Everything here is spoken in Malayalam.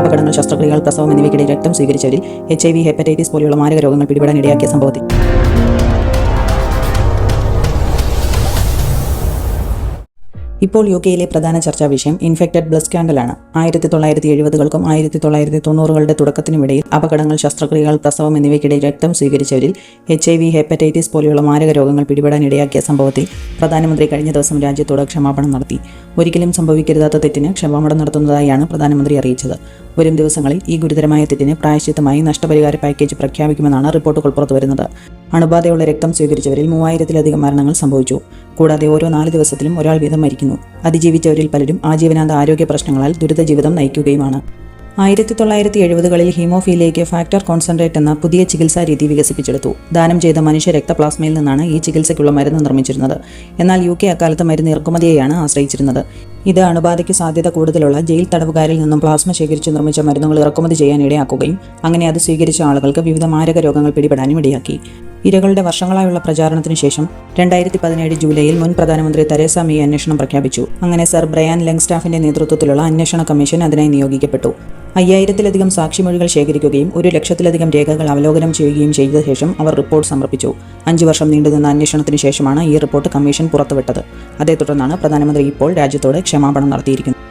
അപകടങ്ങൾ ശസ്ത്രക്രിയകൾ പ്രസവം എന്നിവയ്ക്കിടെ രക്തം സ്വീകരിച്ചവരിൽ എച്ച് ഐ വി ഹെപ്പറ്റൈറ്റിസ് പോലെയുള്ള മാരക രോഗങ്ങൾ പിടിപെടാൻ ഇടയാക്കിയ സംഭവത്തിൽ ഇപ്പോൾ യു കെയിലെ പ്രധാന ചർച്ചാ വിഷയം ഇൻഫെക്റ്റഡ് ബ്ലഡ് സ്കാൻഡലാണ് ആയിരത്തി തൊള്ളായിരത്തി എഴുപതുകൾക്കും ആയിരത്തി തൊള്ളായിരത്തി തൊണ്ണൂറുകളുടെ തുടക്കത്തിനുമിടയിൽ അപകടങ്ങൾ ശസ്ത്രക്രിയകൾ പ്രസവം എന്നിവയ്ക്കിടെ രക്തം സ്വീകരിച്ചവരിൽ എച്ച് ഐ വി ഹെപ്പറ്റൈറ്റിസ് പോലെയുള്ള മാരക രോഗങ്ങൾ പിടിപെടാൻ ഇടയാക്കിയ സംഭവത്തിൽ പ്രധാനമന്ത്രി കഴിഞ്ഞ ദിവസം രാജ്യത്തോട് ക്ഷമാപണം നടത്തി. ഒരിക്കലും സംഭവിക്കരുതാത്ത തെറ്റിന് ക്ഷമാപണം നടത്തുന്നതായാണ് പ്രധാനമന്ത്രി അറിയിച്ചത്. വരും ദിവസങ്ങളിൽ ഈ ഗുരുതരമായ തെറ്റിന് പ്രായശ്ചിത്തമായി നഷ്ടപരിഹാര പാക്കേജ് പ്രഖ്യാപിക്കുമെന്നാണ് റിപ്പോർട്ടുകൾ പുറത്തുവരുന്നത്. അണുബാധയുള്ള രക്തം സ്വീകരിച്ചവരിൽ മൂവായിരത്തിലധികം മരണങ്ങൾ സംഭവിച്ചു. കൂടാതെ ഓരോ നാല് ദിവസത്തിലും ഒരാൾ വീതം മരിക്കുന്നു. അതിജീവിച്ചവരിൽ പലരും ആജീവനാന്ത ആരോഗ്യ പ്രശ്നങ്ങളാൽ ദുരിത ജീവിതം നയിക്കുകയുമാണ്. ആയിരത്തി തൊള്ളായിരത്തി എഴുപതുകളിൽ ഹീമോഫീലിയയ്ക്ക് ഫാക്ടർ കോൺസെൻട്രേറ്റ് എന്ന പുതിയ ചികിത്സാ രീതി വികസിപ്പിച്ചെടുത്തു. ദാനം ചെയ്ത മനുഷ്യ രക്തപ്ലാസ്മയിൽ നിന്നാണ് ഈ ചികിത്സയ്ക്കുള്ള മരുന്ന് നിർമ്മിച്ചിരുന്നത്. എന്നാൽ യു കെ അക്കാലത്ത് മരുന്ന് ഇറക്കുമതിയെയാണ് ആശ്രയിച്ചിരുന്നത്. ഇത് അണുബാധയ്ക്ക് സാധ്യത കൂടുതലുള്ള ജയിൽ തടവുകാരിൽ നിന്നും പ്ലാസ്മ ശേഖരിച്ച് നിർമ്മിച്ച മരുന്നുകൾ ഇറക്കുമതി ചെയ്യാൻ ഇടയാക്കുകയും അങ്ങനെ അത് സ്വീകരിച്ച ആളുകൾക്ക് വിവിധ മാരക രോഗങ്ങൾ പിടിപെടാനും ഇടയാക്കി. ഇരകളുടെ വർഷങ്ങളായുള്ള പ്രചാരണത്തിന് ശേഷം രണ്ടായിരത്തി പതിനേഴ് ജൂലൈയിൽ മുൻ പ്രധാനമന്ത്രി തെരേസ മേ അന്വേഷണം പ്രഖ്യാപിച്ചു. അങ്ങനെ സർ ബ്രയാൻ ലെങ്സ്റ്റാഫിന്റെ നേതൃത്വത്തിലുള്ള അന്വേഷണ കമ്മീഷൻ അതിനായി നിയോഗിക്കപ്പെട്ടു. അയ്യായിരത്തിലധികം സാക്ഷിമൊഴികൾ ശേഖരിക്കുകയും ഒരു ലക്ഷത്തിലധികം രേഖകൾ അവലോകനം ചെയ്യുകയും ചെയ്ത ശേഷം അവർ റിപ്പോർട്ട് സമർപ്പിച്ചു. അഞ്ചു വർഷം നീണ്ടുനിന്ന അന്വേഷണത്തിന് ശേഷമാണ് ഈ റിപ്പോർട്ട് കമ്മീഷൻ പുറത്തുവിട്ടത്. അതേ തുടർന്നാണ് പ്രധാനമന്ത്രി ഇപ്പോൾ രാജ്യത്തോട് ക്ഷമാപണം നടത്തിയിരിക്കുന്നത്.